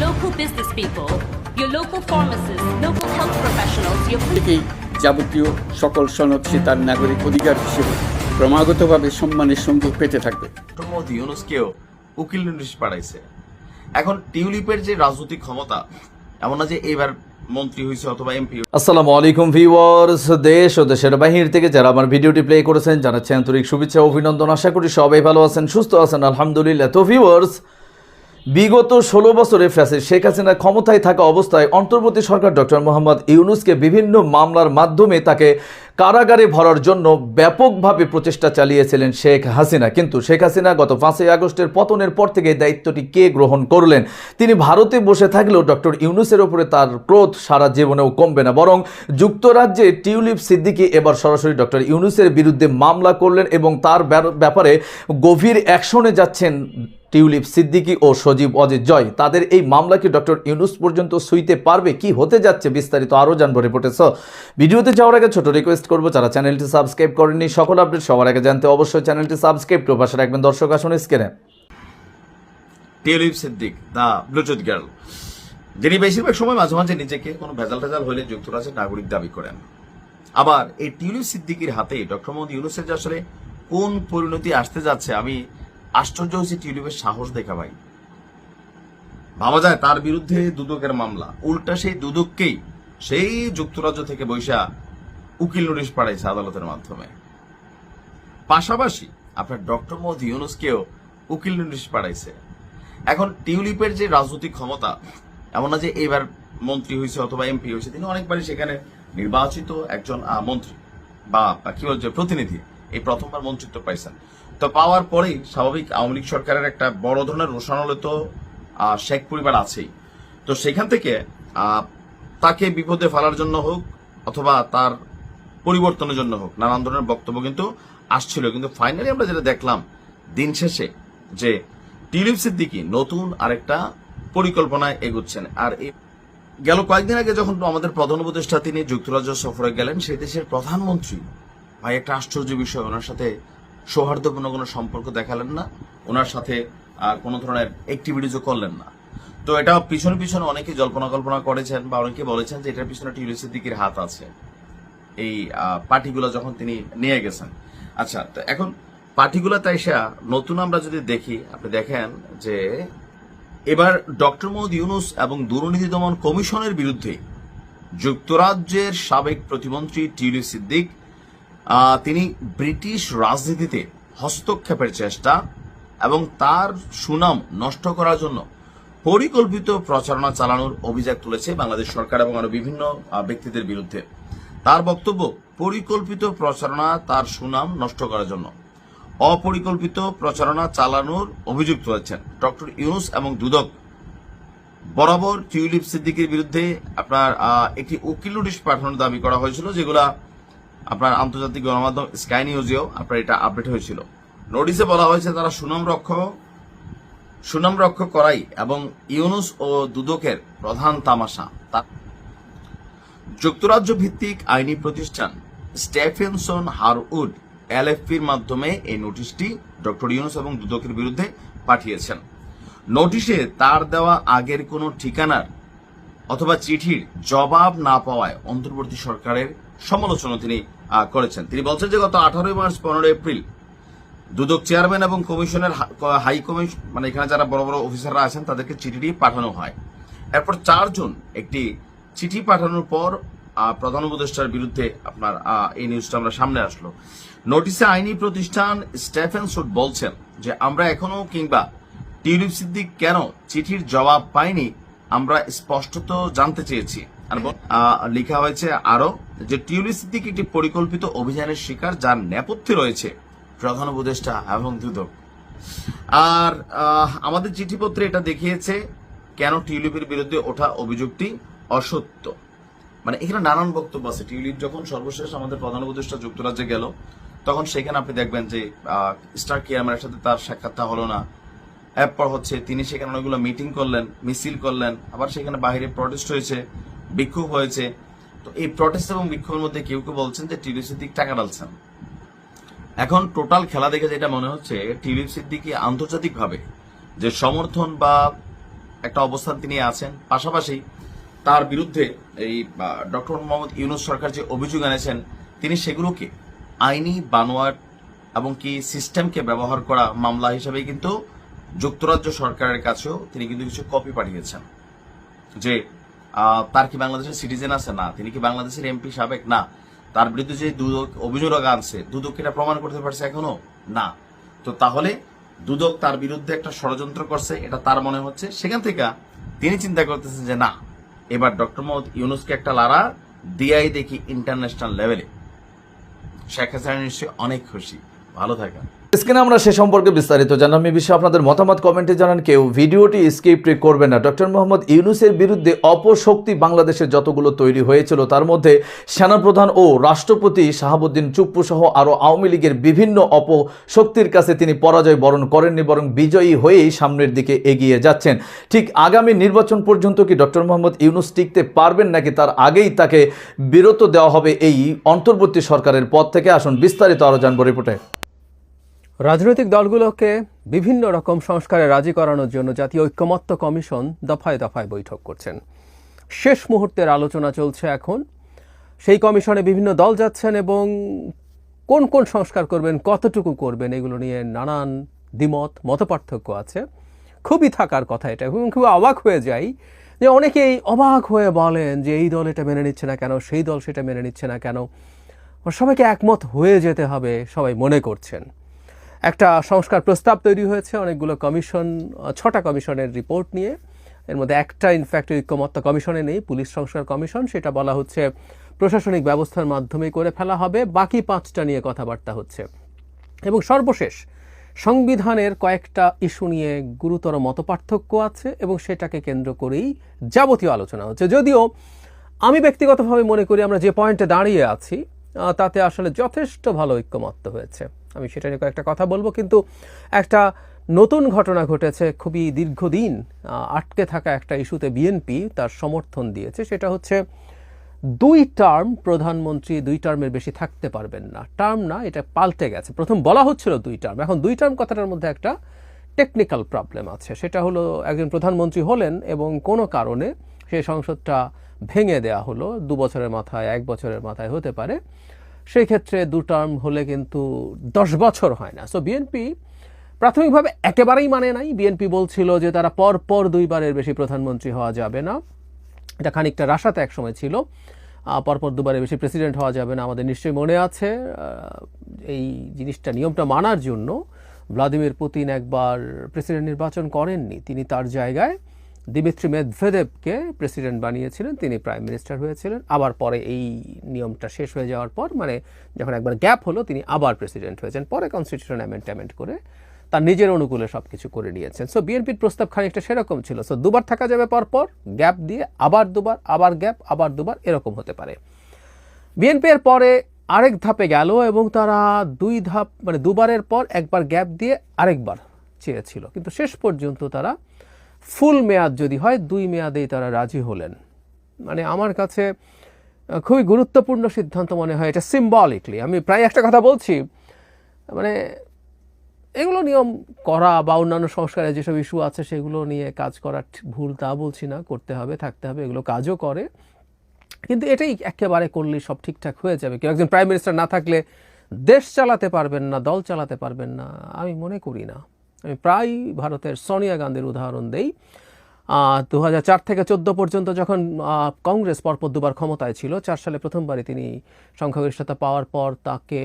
local business people, your local pharmacists, local health professionals, your থেকেই যাবতীয় সকল সনদ সে তার নাগরিক অধিকার হিসেবে ক্রমাগতভাবে সম্মানের সঙ্গে পেতে থাকবে। মোহাম্মদ ইউনুসকেও উকিল নোটিশ পাঠাইছে। এখন টিউলিপের যে রাজনৈতিক ক্ষমতা এমন না যে এবার মন্ত্রী হয়েছে অথবা এমপি আসসালামু আলাইকুম ভিউয়ার্স দেশ ও দেশের বাহির থেকে যারা আমার ভিডিওটি প্লে করেছেন জানাচ্ছি আন্তরিক শুভেচ্ছা অভিনন্দন। আশা করি সবাই ভালো আছেন সুস্থ আছেন আলহামদুলিল্লাহ। তো ভিউয়ার্স বিগত ষোলো বছরে ফ্যাসিস্ট শেখ হাসিনা ক্ষমতায় থাকা অবস্থায় অন্তর্বর্তী সরকার ডক্টর মোহাম্মদ ইউনুসকে বিভিন্ন মামলার মাধ্যমে তাকে কারাগারে ভরার জন্য ব্যাপকভাবে প্রচেষ্টা চালিয়েছিলেন শেখ হাসিনা। কিন্তু শেখ হাসিনা গত পাঁচই আগস্টের পতনের পর থেকে দায়িত্বটি কে গ্রহণ করলেন? তিনি ভারতে বসে থাকলেও ডক্টর ইউনুসের ওপরে তার ক্রোধ সারা জীবনেও কমবে না। বরং যুক্তরাজ্যে টিউলিপ সিদ্দিকি এবার সরাসরি ডক্টর ইউনুসের বিরুদ্ধে মামলা করলেন এবং তার ব্যাপারে গভীর অ্যাকশনে যাচ্ছেন টিউলিপ সিদ্দিকী ও সজীব অজিত জয়। তাদের এই মামলা কি ডক্টর ইউনুস পর্যন্ত সুইতে পারবে? কি হতে যাচ্ছে বিস্তারিত আরও জানব রিপোর্টে। ভিডিওতে যাওয়ার আগে ছোট রিকোয়েস্ট করব, যারা চ্যানেলটি সাবস্ক্রাইব করেননি, সকল আপডেট সবার আগে জানতে অবশ্যই চ্যানেলটি সাবস্ক্রাইব করে পাশে রাখবেন। দর্শক, আসুন স্ক্রিনে। Tulip Siddiq, the Bluetooth girl. যিনি বেশিরভাগ সময় মাঝে মাঝে নিজেকে কোনো ভেজাল টেজাল হলে যুক্তরাজ্যের নাগরিক দাবি করেন। আবার এই টিউলিপ সিদ্দিকির হাতে ডক্টর মোহাম্মদ ইউনুসের যে আসলে কোন পরিণতি আসতে যাচ্ছে, আমি আশ্চর্য হয়েছি টিউলিপের সাহস দেখা ভাই ভাবা যায় তার বিরুদ্ধে দুদকের মামলা। উল্টা সেই দুদককেই সেই যুক্তরাজ্য থেকে বৈশা উকিল নোটিশ পাঠাইছে আদালতের মাধ্যমে। পাশাপাশি আপনার ডক্টর মোহাম্মদ ইউনুসকেও উকিল নোটিশ পাঠাইছে। এখন টিউলিপের যে রাজনৈতিক ক্ষমতা, এমন না যে এবার মন্ত্রী হয়েছে অথবা এমপি হয়েছে, তিনি অনেকবারই সেখানে নির্বাচিত একজন মন্ত্রী বা কি বলছে প্রতিনিধি, এই প্রথমবার মন্ত্রিত্ব পাইছেন। তো পাওয়ার পরেই স্বাভাবিক আওয়ামী লীগ সরকারের একটা বড় ধরনের রোষানলে তো শেখ পরিবার আছেই। তো সেখান থেকে তাকে বিপদে ফেলার জন্য হোক অথবা তার পরিবর্তনের জন্য হোক নানান ধরনের বক্তব্য কিন্তু আসছিল। কিন্তু ফাইনালি আমরা যেটা দেখলাম দিন শেষে যে টিউলিপ সিদ্দিকি নতুন আরেকটা পরিকল্পনায় এগুচ্ছেন। আর এই গেল কয়েকদিন আগে যখন আমাদের প্রধান উপদেষ্টা তিনি যুক্তরাজ্য সফরে গেলেন, সেই দেশের প্রধানমন্ত্রী, ভাই, একটা আশ্চর্য বিষয়, ওনার সাথে সৌহার্দ্যপূর্ণ কোনো সম্পর্ক দেখালেন না, ওনার সাথে কোনো ধরনের অ্যাক্টিভিটিজও করলেন না। তো এটা পিছনে পিছনে অনেকে জল্পনা কল্পনা করেছেন বা অনেকে বলেছেন যে এটার পিছনে টিউলিপ সিদ্দিকির হাত আছে। এই পার্টিগুলো যখন তিনি নিয়ে গেছেন। আচ্ছা তো এখন পার্টিগুলো তাই নতুন আমরা যদি দেখি, আপনি দেখেন যে এবার ডক্টর মোহাম্মদ ইউনুস এবং দুর্নীতি দমন কমিশনের বিরুদ্ধে যুক্তরাজ্যের সাবেক প্রতিমন্ত্রী টিউলি সিদ্দিক তিনি ব্রিটিশ রাজনীতিতে হস্তক্ষেপের চেষ্টা এবং তার সুনাম নষ্ট করার জন্য পরিকল্পিত প্রচারণা চালানোর অভিযোগ তুলেছে বাংলাদেশ সরকার এবং আরও বিভিন্ন ব্যক্তিদের বিরুদ্ধে। তার বক্তব্য, পরিকল্পিত প্রচারণা তার সুনাম নষ্ট করার জন্য। অপরিকল্পিত প্রচারণা চালানোর অভিযোগ তুলেছেন ডক্টর ইউনুস এবং দুদক। বরাবর টিউলিপ সিদ্দিকের বিরুদ্ধে আপনার একটি উকিল নোটিশ পাঠানোর দাবি করা হয়েছিল, যেগুলা আপনার আন্তর্জাতিক গণমাধ্যম স্কাই নিউজেও আপনার এটা আপডেট হয়েছিল। নোটিশে বলা হয়েছে তারা সুনাম রক্ষক সুনাম রক্ষক করাই এবং ইউনুস ও দুদকের প্রধান তামাশা। যুক্তরাজ্য ভিত্তিক আইনি প্রতিষ্ঠান স্টেফেনসন হারউড এলএফপির মাধ্যমে এই নোটিশটি ডক্টর ইউনুস এবং দুদকের বিরুদ্ধে পাঠিয়েছেন। নোটিশে তার দেওয়া আগের কোনো ঠিকানার অথবা চিঠির জবাব না পাওয়ায় অন্তর্বর্তী সরকারের সমালোচনা তিনি করেছেন। তিনি বলছেন যে গত আঠারোই মার্চ পনেরো এপ্রিল দুদক চেয়ারম্যান এবং কমিশনের হাই কমিশন মানে এখানে যারা বড় বড় অফিসাররা আছেন তাদেরকে চিঠিটি পাঠানো হয়। এরপর চারজন একটি চিঠি পাঠানোর পর প্রধান উপদেষ্টার বিরুদ্ধে আপনার এই নিউজটা আমরা সামনে আসলো। নোটিশে আইনি প্রতিষ্ঠান স্টেফেন সুট বলছেন যে, আমরা এখনও কিংবা টিউলিপ সিদ্দিক কেন চিঠির জবাব পাইনি, আমরা স্পষ্টত জানতে চেয়েছি। লেখা হয়েছে আরও যে, টিউলিপ সিদ্দিক একটি পরিকল্পিত অভিযানের শিকার যার নেপথ্যে রয়েছে। প্রধান উপদেষ্টা এবং দুদক। আর আমাদের চিঠিপত্রে এটা দেখিয়েছে, কেন টিউলিপের বিরুদ্ধে ওঠা অভিযোগটি অসত্য। মানে এখানে নানান বক্তব্য আছে। টিউলিপ যখন সর্বশেষ আমাদের প্রধান উপদেষ্টা যুক্তরাজ্যে গেল, তখন সেখানে আপনি দেখবেন যে স্টার কেয়ারম্যানের সাথে তার সাক্ষাৎটা হলো না। এরপর হচ্ছে তিনি সেখানে অনেকগুলো মিটিং করলেন, মিছিল করলেন, আবার সেখানে বাইরে প্রটেস্ট হয়েছে, বিক্ষোভ হয়েছে। তো এই প্রটেস্ট এবং বিক্ষোভের মধ্যে কেউ কেউ বলছেন যে টিউলিপ সিদ্দিক টাকা ডালছেন এখন টোটাল খেলা দেখে যেটা মনে হচ্ছে, টিউলিপ সিদ্দিকি আন্তর্জাতিকভাবে যে সমর্থন বা একটা অবস্থান তিনি আছেন, পাশাপাশি তার বিরুদ্ধে এই ডক্টর মোহাম্মদ ইউনুস সরকার যে অভিযোগ এনেছেন, তিনি সেগুলোকে আইনি বানোয়ার এবং কি সিস্টেমকে ব্যবহার করা মামলা হিসেবে কিন্তু যুক্তরাজ্য সরকারের কাছেও তিনি কিন্তু কিছু কপি পাঠিয়েছেন। যে তার কি বাংলাদেশের সিটিজেন আছে? না। তিনি কি বাংলাদেশের এমপি সাবেক? না। তার বিরুদ্ধে যে দুদক, অভিযোগ আনছে, দুদক এটা প্রমাণ করতে পারছে এখনও? না। তো তাহলে দুদক তার বিরুদ্ধে একটা ষড়যন্ত্র করছে, এটা তার মনে হচ্ছে। সেখান থেকে তিনি চিন্তা করতেছেন যে, না এবার ডক্টর মোহাম্মদ ইউনুসকে একটা লারা দিয়াই দেখি ইন্টারন্যাশনাল লেভেলে শেখ হাসিনা নিশ্চয়ই অনেক খুশি। ভালো থাকেন। স্ক্রিনে আমরা সে সম্পর্কে বিস্তারিত জানাম এই বিষয়ে আপনাদের মতামত কমেন্টে জানান কেউ। ভিডিওটি স্কিপ করবেন না। ডক্টর মোহাম্মদ ইউনুসের বিরুদ্ধে অপশক্তি বাংলাদেশে যতগুলো তৈরি হয়েছিল, তার মধ্যে সেনাপ্রধান ও রাষ্ট্রপতি শাহাবুদ্দিন চুপ্পু সহ আরও আওয়ামী লীগের বিভিন্ন অপশক্তির কাছে তিনি পরাজয় বরণ করেননি, বরং বিজয়ী হয়েই সামনের দিকে এগিয়ে যাচ্ছেন। ঠিক আগামী নির্বাচন পর্যন্ত কি ডক্টর মোহাম্মদ ইউনুস টিকতে পারবেন নাকি তার আগেই তাকে বিরত দেওয়া হবে, এই অন্তর্বর্তী সরকারের পদ থেকে? আসুন বিস্তারিত আরও জানব রিপোর্টে। রাজনৈতিক দলগুলোকে বিভিন্ন রকম সংস্কারে রাজি করানোর জন্য জাতীয় ঐক্যমত্য কমিশন দফায় দফায় বৈঠক করছেন। শেষ মুহূর্তের আলোচনা চলছে এখন। সেই কমিশনে বিভিন্ন দল যাচ্ছেন এবং কোন কোন সংস্কার করবেন, কতটুকু করবেন, এগুলো নিয়ে নানান দ্বিমত, মতপার্থক্য আছে। খুবই থাকার কথা এটা এবং খুব অবাক হয়ে যাই যে অনেকেই অবাক হয়ে বলেন যে এই দল এটা মেনে নিচ্ছে না কেন, সেই দল সেটা মেনে নিচ্ছে না কেন। সবাইকে একমত হয়ে যেতে হবে, সবাই মনে করছেন। একটা সংস্কার প্রস্তাব তৈরি হয়েছে, অনেকগুলো কমিশন ছটা কমিশনের রিপোর্ট নিয়ে। এর মধ্যে একটা ইনফ্যাক্ট ঐক্যমত্য কমিশনে নেই, পুলিশ সংস্কার কমিশন। সেটা বলা হচ্ছে প্রশাসনিক ব্যবস্থার মাধ্যমে করে ফেলা হবে, বাকি পাঁচটা নিয়ে কথাবার্তা হচ্ছে। এবং সর্বশেষ, সংবিধানের কয়েকটা ইস্যু নিয়ে গুরুতর মতপার্থক্য আছে এবং সেটাকে কেন্দ্র করেই যাবতীয় আলোচনা হচ্ছে। যদিও আমি ব্যক্তিগতভাবে মনে করি আমরা যে পয়েন্টে দাঁড়িয়ে আছি তাতে আসলে যথেষ্ট ভালো ঐক্যমত্য হয়েছে। আমি সেটা নিয়ে কয়েকটা কথা বলব, কিন্তু একটা নতুন ঘটনা ঘটেছে খুবই দীর্ঘদিন আটকে থাকা একটা ইস্যুতে বিএনপি তার সমর্থন দিয়েছে। সেটা হচ্ছে দুই টার্ম প্রধানমন্ত্রী দুই টার্মের বেশি থাকতে পারবেন না। টার্ম না, এটা পাল্টে গেছে। প্রথম বলা হচ্ছিল দুই টার্ম, এখন দুই টার্ম কথাটার মধ্যে একটা টেকনিক্যাল প্রবলেম আছে। সেটা হলো একজন প্রধানমন্ত্রী হলেন এবং কোনো কারণে সেই সংসদটা ভেঙে দেয়া হলো। দু বছরের মাথায়, এক বছরের মাথায় হতে পারে। সেই ক্ষেত্রে দু টার্ম হলে কিন্তু দশ বছর হয় না। সো বিএনপি প্রাথমিকভাবে একেবারেই মানে নাই। বিএনপি বলছিল যে তারা পর পর দুইবারের বেশি প্রধানমন্ত্রী হওয়া যাবে না। এটা খানিকটা রাশাতে এক সময় ছিল। পরপর দুবারের বেশি প্রেসিডেন্ট হওয়া যাবে না আমাদের নিশ্চয়ই মনে আছে। এই জিনিসটা, নিয়মটা মানার জন্য ভ্লাদিমির পুতিন একবার প্রেসিডেন্ট নির্বাচন করেননি। তিনি তার জায়গায় দিমিত্রি মেদভেদেবকে প্রেসিডেন্ট বানিয়েছিলেন, তিনি প্রাইম মিনিস্টার হয়েছিলেন। আবার পরে এই নিয়মটা শেষ হয়ে যাওয়ার পর মানে যখন একবার গ্যাপ হলো, তিনি আবার প্রেসিডেন্ট হয়েছেন। পরে কনস্টিটিউশন অ্যামেন্ডমেন্ট করে তার নিজের অনুকূলে সব কিছু করে নিয়েছেন। সো বিএনপির প্রস্তাব খানিকটা সেরকম ছিল। সো দুবার থাকা যাবে পর পর, গ্যাপ দিয়ে আবার দুবার, আবার গ্যাপ, আবার দুবার, এরকম হতে পারে। বিএনপি এর পরে আরেক ধাপে গেল এবং তারা দুই ধাপ মানে দুবারের পর একবার গ্যাপ দিয়ে আরেকবার চেয়েছিল। কিন্তু শেষ পর্যন্ত তারা ফুল মেয়াদ যদি হয়, দুই মেয়াদেই তারা রাজি হলেন। মানে আমার কাছে খুবই গুরুত্বপূর্ণ সিদ্ধান্ত মনে হয় এটা সিম্বলিকলি আমি প্রায় একটা কথা বলছি মানে এগুলো নিয়ম করা বা অন্যান্য সংস্কারে যেসব ইস্যু আছে, সেগুলো নিয়ে কাজ করা ভুল তা বলছি না, করতে হবে, থাকতে হবে, এগুলো কাজও করে। কিন্তু এটাই একেবারে করলে সব ঠিকঠাক হয়ে যাবে। কেউ একজন প্রাইম মিনিস্টার না থাকলে দেশ চালাতে পারবেন না, দল চালাতে পারবেন না, আমি মনে করি না। আমি প্রায় ভারতের সোনিয়া গান্ধীর উদাহরণ দেই। দু হাজার চার থেকে চোদ্দ পর্যন্ত যখন কংগ্রেস পরপর দুবার ক্ষমতায় ছিল, চার সালে প্রথমবারই তিনি সংখ্যাগরিষ্ঠতা পাওয়ার পর তাকে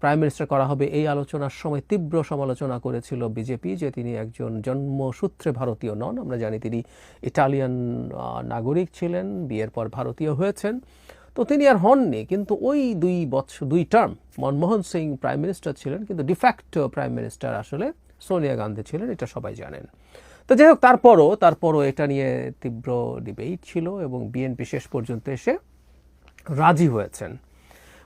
প্রাইম মিনিস্টার করা হবে এই আলোচনার সময় তীব্র সমালোচনা করেছিল বিজেপি যে তিনি একজন জন্মসূত্রে ভারতীয় নন। আমরা জানি তিনি ইটালিয়ান নাগরিক ছিলেন, বিয়ের পর ভারতীয় হয়েছেন। তো তিনি আর হননি, কিন্তু ওই দুই বছর দুই term Manmohan Singh prime minister ছিলেন, কিন্তু ডিফ্যাক্টো প্রাইম মিনিস্টার আসলে সোনিয়া গান্ধী ছিলেন, এটা সবাই জানেন। তো যাই হোক, তারপরও তারপরও এটা নিয়ে তীব্র ডিবেট ছিল এবং বিএনপি শেষ পর্যন্ত এসে রাজি হয়েছেন।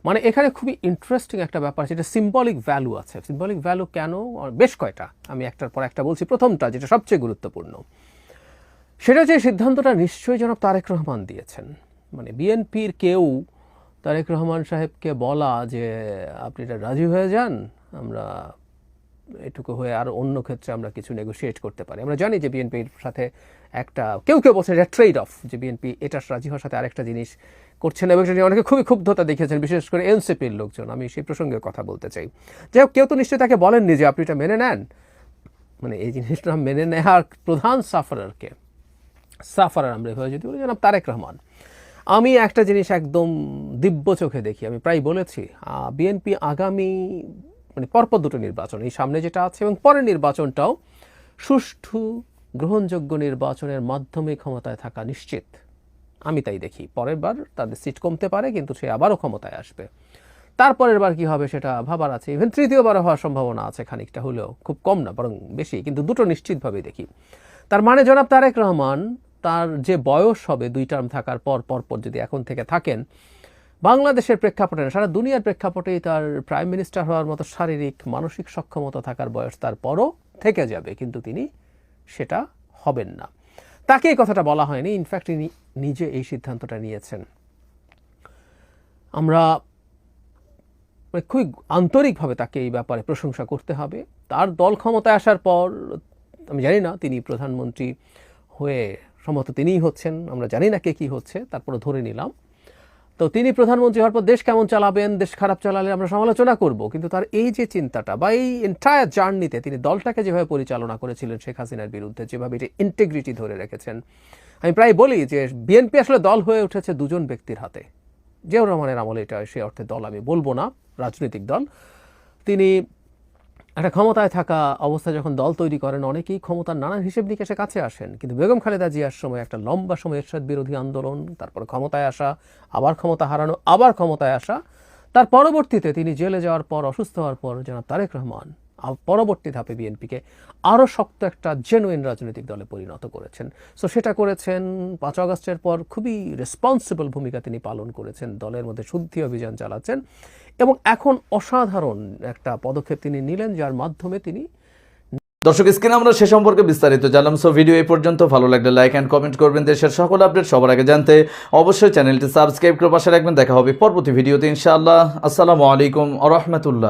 মানে এখানে খুবই ইন্টারেস্টিং একটা ব্যাপার, যেটা সিম্বলিক ভ্যালু আছে। সিম্বলিক ভ্যালু কেন? বেশ কয়টা, আমি একটার পর একটা বলছি। প্রথমটা, যেটা সবচেয়ে গুরুত্বপূর্ণ, সেটা হচ্ছে সিদ্ধান্তটা নিশ্চয়ই জনাব তারেক রহমান দিয়েছেন। মানে বিএনপির কেউ তারেক রহমান সাহেবকে বলা যে, আপনি এটা রাজি হয়ে যান, আমরা এটুকু হয়ে আর অন্য ক্ষেত্রে আমরা কিছু নেগোশিয়েট করতে পারি। আমরা জানি যে বিএনপির সাথে একটা কেউ কেউ বলছে এটা ট্রেড অফ যে বিএনপি এটা রাজি হওয়ার সাথে আরেকটা জিনিস করছেন এবং সেটি অনেকে খুবই ক্ষুব্ধতা দেখিয়েছেন, বিশেষ করে এনসিপির লোকজন। আমি সেই প্রসঙ্গে কথা বলতে চাই। যাই হোক, কেউ তো নিশ্চয়ই তাকে বলেননি যে আপনি এটা মেনে নেন। মানে এই জিনিসটা মেনে নেওয়ার প্রধান সাফারারকে সাফারার আমরা এভাবে যদি বলি, জনাব তারেক রহমান। আমি একটা জিনিস একদম দিব্য চোখে দেখি, আমি প্রায় বলেছি বিএনপি আগামী মানে পরপর দুটো নির্বাচন, এই সামনে যেটা আছে এবং পরের নির্বাচনটাও সুষ্ঠু, গ্রহণযোগ্য নির্বাচনের মাধ্যমে ক্ষমতায় থাকা নিশ্চিত। আমি তাই দেখি, পরের বার তাদের সিট কমতে পারে, কিন্তু সে আবারও ক্ষমতায় আসবে। তারপরের বার কি হবে সেটা ভাবার আছে ইভেন তৃতীয়বার হওয়ার সম্ভাবনা আছে খানিকটা হলেও, খুব কম না, বরং বেশি, কিন্তু দুটো নিশ্চিতভাবে দেখি। তার মানে জনাব তারেক রহমান, তার যে বয়স হবে, দুই টার্ম থাকার পর পর পর যদি এখন থেকে থাকেন বাংলাদেশের প্রেক্ষাপটে না, সারা দুনিয়ার প্রেক্ষাপটেই তার প্রাইম মিনিস্টার হওয়ার মতো শারীরিক, মানসিক সক্ষমতা থাকার বয়স তার পরও থেকে যাবে, কিন্তু তিনি সেটা হবেন না। তাকে এই কথাটা বলা হয়নি ইনফ্যাক্ট তিনি নিজে এই সিদ্ধান্তটা নিয়েছেন। আমরা মানে খুবই আন্তরিকভাবে তাকে এই ব্যাপারে প্রশংসা করতে হবে। তার দল ক্ষমতায় আসার পর, আমি জানি না, তিনি প্রধানমন্ত্রী হয়ে সম্ভবত তিনিই হচ্ছেন, আমরা জানি না কে কী হচ্ছে তারপরে ধরে নিলাম। তো তিনি প্রধানমন্ত্রী হওয়ার পর দেশ কেমন চালাবেন, দেশ খারাপ চালালে আমরা সমালোচনা করব। কিন্তু তার এই যে চিন্তাটা বা এই এন্টায়ার জার্নিতে তিনি দলটাকে যেভাবে পরিচালনা করেছিলেন শেখ হাসিনার বিরুদ্ধে, যেভাবে এটা ইন্টেগ্রিটি ধরে রেখেছেন, আমি প্রায় বলি যে বিএনপি আসলে দল হয়ে উঠেছে দুজন ব্যক্তির হাতে। জিয়াউর রহমানের আমলে এটা সে অর্থে দল আমি বলব না, রাজনৈতিক দল। তিনি একটা ক্ষমতায় থাকা অবস্থায় যখন দল তৈরি করেন, অনেকেই ক্ষমতার নানান হিসেব নিকেশে কাছে আসেন। কিন্তু বেগম খালেদা জিয়ার সময় একটা লম্বা সময় এরশাদ বিরোধী আন্দোলন, তারপর ক্ষমতায় আসা, আবার ক্ষমতা হারানো, আবার ক্ষমতায় আসা। তার পরবর্তীতে তিনি জেলে যাওয়ার পর, অসুস্থ হওয়ার পর, জনাব তারেক রহমান পরবর্তী ধাপে বিএনপিকে আরও শক্ত একটা জেনুইন রাজনৈতিক দলে পরিণত করেছেন। সো সেটা করেছেন পাঁচ আগস্টের পর খুবই রেসপন্সিবল ভূমিকা তিনি পালন করেছেন। দলের মধ্যে শুদ্ধি অভিযান চালাচ্ছেন এবং এখন অসাধারণ একটা পদক্ষেপ তিনি নিলেন, যার মাধ্যমে তিনি দর্শক, স্ক্রিনে আমরা সে সম্পর্কে বিস্তারিত জানলাম। সো ভিডিও এই পর্যন্ত। ভালো লাগলে লাইক অ্যান্ড কমেন্ট করবেন। দেশের সকল আপডেট সবার আগে জানতে অবশ্যই চ্যানেলটি সাবস্ক্রাইব করে পাশে রাখবেন। দেখা হবে পরবর্তী ভিডিওতে, ইনশাআল্লাহ। আসসালামু আলাইকুম আ রহমতুল্লাহ।